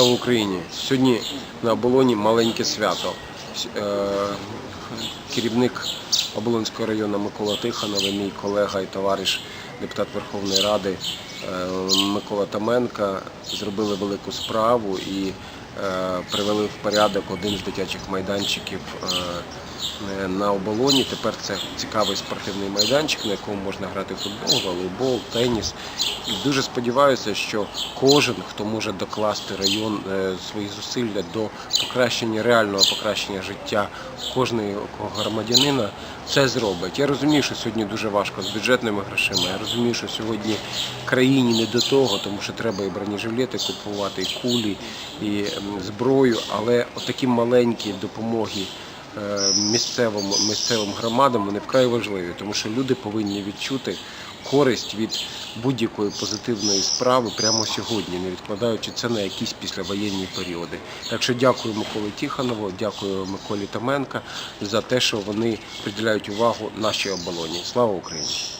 Слава Україні! Сьогодні на оболоні маленьке свято. Е, Керівник Оболонського району Микола Тиханов, мій колега і товариш, депутат Верховної Ради е, Микола Томенка зробили велику справу і е, привели в порядок один з дитячих майданчиків на оболоні. Тепер це цікавий спортивний майданчик, на якому можна грати футбол, волейбол, теніс. І дуже сподіваюся, що кожен, хто може докласти район е, своїх зусилля до покращення реального покращення життя кожного громадянина, це зробить. Я розумію, що сьогодні дуже важко з бюджетними грошима. Я розумію, що сьогодні країні не до того, тому що треба і бронежилети купувати, і кулі, і зброю, але отакі маленькі допомоги е, місцевим, місцевим громадам вони вкрай важливі, тому що люди повинні відчути користь від будь-якої позитивної справи прямо сьогодні, не відкладаючи це на якісь післявоєнні періоди. Так що дякую Миколі Тіханову, дякую Миколі Томенка за те, що вони приділяють увагу нашій оболоні. Слава Україні!